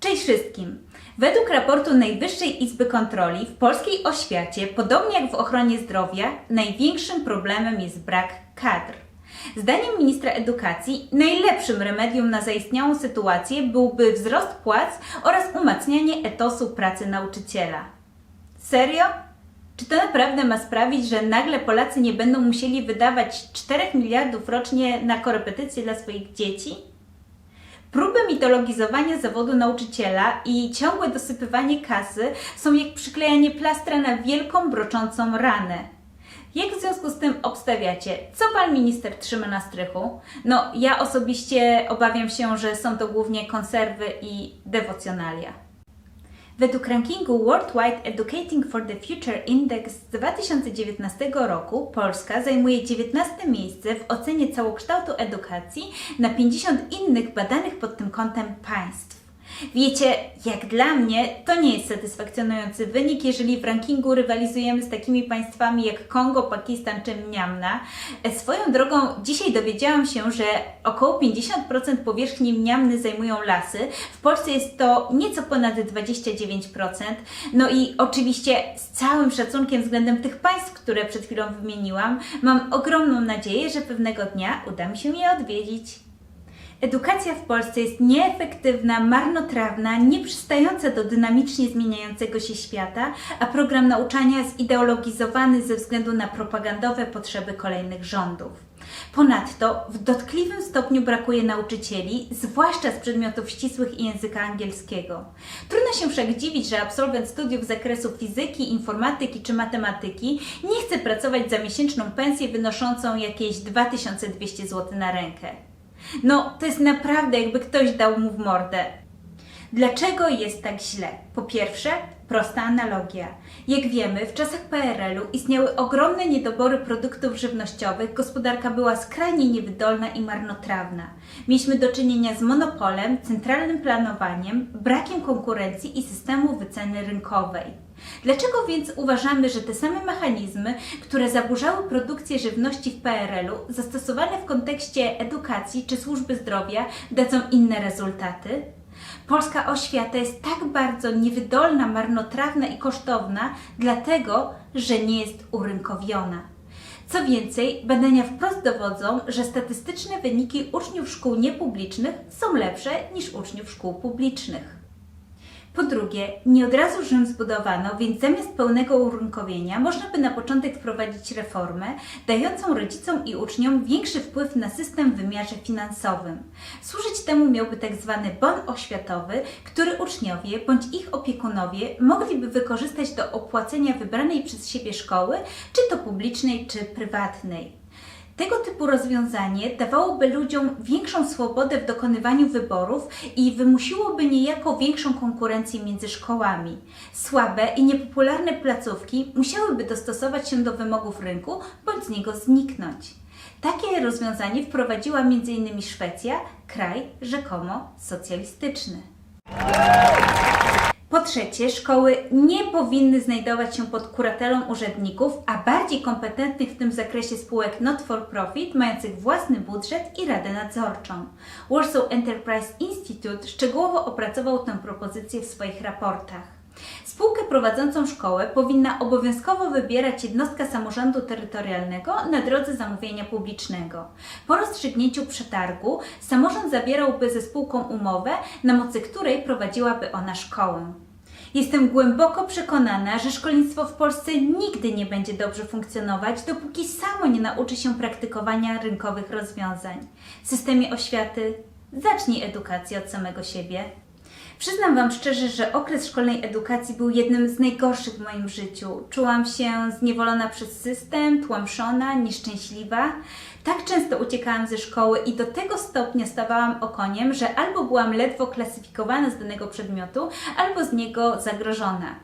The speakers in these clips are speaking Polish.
Cześć wszystkim! Według raportu Najwyższej Izby Kontroli w polskiej oświacie, podobnie jak w ochronie zdrowia, największym problemem jest brak kadr. Zdaniem ministra edukacji najlepszym remedium na zaistniałą sytuację byłby wzrost płac oraz umacnianie etosu pracy nauczyciela. Serio? Czy to naprawdę ma sprawić, że nagle Polacy nie będą musieli wydawać 4 miliardów rocznie na korepetycje dla swoich dzieci? Próby mitologizowania zawodu nauczyciela i ciągłe dosypywanie kasy są jak przyklejanie plastra na wielką, broczącą ranę. Jak w związku z tym obstawiacie? Co pan minister trzyma na strychu? No, ja osobiście obawiam się, że są to głównie konserwy i dewocjonalia. Według rankingu Worldwide Educating for the Future Index z 2019 roku Polska zajmuje 19 miejsce w ocenie całokształtu edukacji na 50 innych badanych pod tym kątem państw. Wiecie, jak dla mnie to nie jest satysfakcjonujący wynik, jeżeli w rankingu rywalizujemy z takimi państwami jak Kongo, Pakistan czy Mniamna. Swoją drogą dzisiaj dowiedziałam się, że około 50% powierzchni Mniamny zajmują lasy. W Polsce jest to nieco ponad 29%. No i oczywiście z całym szacunkiem względem tych państw, które przed chwilą wymieniłam, mam ogromną nadzieję, że pewnego dnia uda mi się je odwiedzić. Edukacja w Polsce jest nieefektywna, marnotrawna, nieprzystająca do dynamicznie zmieniającego się świata, a program nauczania zideologizowany ze względu na propagandowe potrzeby kolejnych rządów. Ponadto w dotkliwym stopniu brakuje nauczycieli, zwłaszcza z przedmiotów ścisłych i języka angielskiego. Trudno się wszak dziwić, że absolwent studiów z zakresu fizyki, informatyki czy matematyki nie chce pracować za miesięczną pensję wynoszącą jakieś 2200 zł na rękę. No, to jest naprawdę jakby ktoś dał mu w mordę. Dlaczego jest tak źle? Po pierwsze, prosta analogia. Jak wiemy, w czasach PRL-u istniały ogromne niedobory produktów żywnościowych, gospodarka była skrajnie niewydolna i marnotrawna. Mieliśmy do czynienia z monopolem, centralnym planowaniem, brakiem konkurencji i systemu wyceny rynkowej. Dlaczego więc uważamy, że te same mechanizmy, które zaburzały produkcję żywności w PRL-u, zastosowane w kontekście edukacji czy służby zdrowia, dadzą inne rezultaty? Polska oświata jest tak bardzo niewydolna, marnotrawna i kosztowna, dlatego, że nie jest urynkowiona. Co więcej, badania wprost dowodzą, że statystyczne wyniki uczniów szkół niepublicznych są lepsze niż uczniów szkół publicznych. Po drugie, nie od razu Rzym zbudowano, więc zamiast pełnego urynkowienia można by na początek wprowadzić reformę dającą rodzicom i uczniom większy wpływ na system w wymiarze finansowym. Służyć temu miałby tak zwany bon oświatowy, który uczniowie bądź ich opiekunowie mogliby wykorzystać do opłacenia wybranej przez siebie szkoły, czy to publicznej, czy prywatnej. Tego typu rozwiązanie dawałoby ludziom większą swobodę w dokonywaniu wyborów i wymusiłoby niejako większą konkurencję między szkołami. Słabe i niepopularne placówki musiałyby dostosować się do wymogów rynku bądź z niego zniknąć. Takie rozwiązanie wprowadziła m.in. Szwecja, kraj rzekomo socjalistyczny. Po trzecie, szkoły nie powinny znajdować się pod kuratelą urzędników, a bardziej kompetentnych w tym zakresie spółek not for profit, mających własny budżet i radę nadzorczą. Warsaw Enterprise Institute szczegółowo opracował tę propozycję w swoich raportach. Spółkę prowadzącą szkołę powinna obowiązkowo wybierać jednostka samorządu terytorialnego na drodze zamówienia publicznego. Po rozstrzygnięciu przetargu samorząd zawierałby ze spółką umowę, na mocy której prowadziłaby ona szkołę. Jestem głęboko przekonana, że szkolnictwo w Polsce nigdy nie będzie dobrze funkcjonować, dopóki samo nie nauczy się praktykowania rynkowych rozwiązań. W systemie oświaty zacznij edukację od samego siebie. Przyznam Wam szczerze, że okres szkolnej edukacji był jednym z najgorszych w moim życiu. Czułam się zniewolona przez system, tłamszona, nieszczęśliwa. Tak często uciekałam ze szkoły i do tego stopnia stawałam okoniem, że albo byłam ledwo klasyfikowana z danego przedmiotu, albo z niego zagrożona.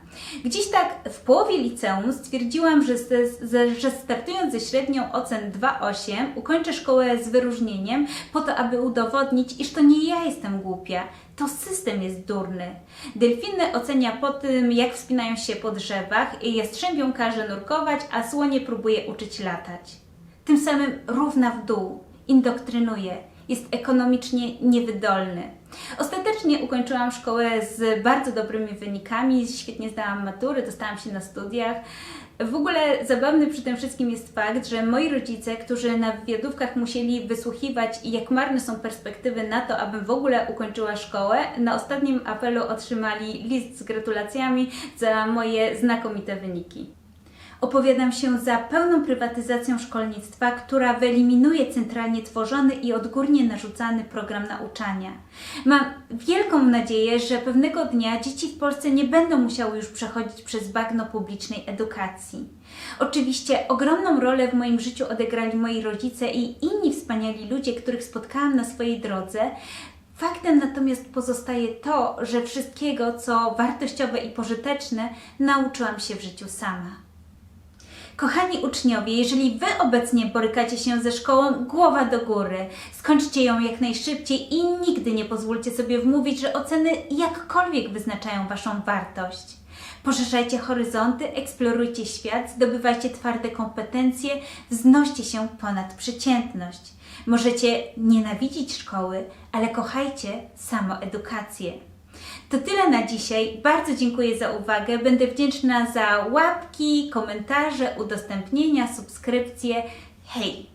Gdzieś tak w połowie liceum stwierdziłam, że, ze, że startując ze średnią ocen 2,8 ukończę szkołę z wyróżnieniem po to, aby udowodnić, iż to nie ja jestem głupia, to system jest durny. Delfiny ocenia po tym, jak wspinają się po drzewach, jastrzębią każe nurkować, a słonie próbuje uczyć latać. Tym samym równa w dół, indoktrynuje, jest ekonomicznie niewydolny. Ostatecznie ukończyłam szkołę z bardzo dobrymi wynikami, świetnie zdałam matury, dostałam się na studiach. W ogóle zabawny przy tym wszystkim jest fakt, że moi rodzice, którzy na wywiadówkach musieli wysłuchiwać, jak marne są perspektywy na to, abym w ogóle ukończyła szkołę, na ostatnim apelu otrzymali list z gratulacjami za moje znakomite wyniki. Opowiadam się za pełną prywatyzacją szkolnictwa, która wyeliminuje centralnie tworzony i odgórnie narzucany program nauczania. Mam wielką nadzieję, że pewnego dnia dzieci w Polsce nie będą musiały już przechodzić przez bagno publicznej edukacji. Oczywiście ogromną rolę w moim życiu odegrali moi rodzice i inni wspaniali ludzie, których spotkałam na swojej drodze. Faktem natomiast pozostaje to, że wszystkiego, co wartościowe i pożyteczne, nauczyłam się w życiu sama. Kochani uczniowie, jeżeli Wy obecnie borykacie się ze szkołą, głowa do góry. Skończcie ją jak najszybciej i nigdy nie pozwólcie sobie wmówić, że oceny jakkolwiek wyznaczają Waszą wartość. Poszerzajcie horyzonty, eksplorujcie świat, zdobywajcie twarde kompetencje, wznoście się ponad przeciętność. Możecie nienawidzić szkoły, ale kochajcie samoedukację. To tyle na dzisiaj. Bardzo dziękuję za uwagę. Będę wdzięczna za łapki, komentarze, udostępnienia, subskrypcje. Hej!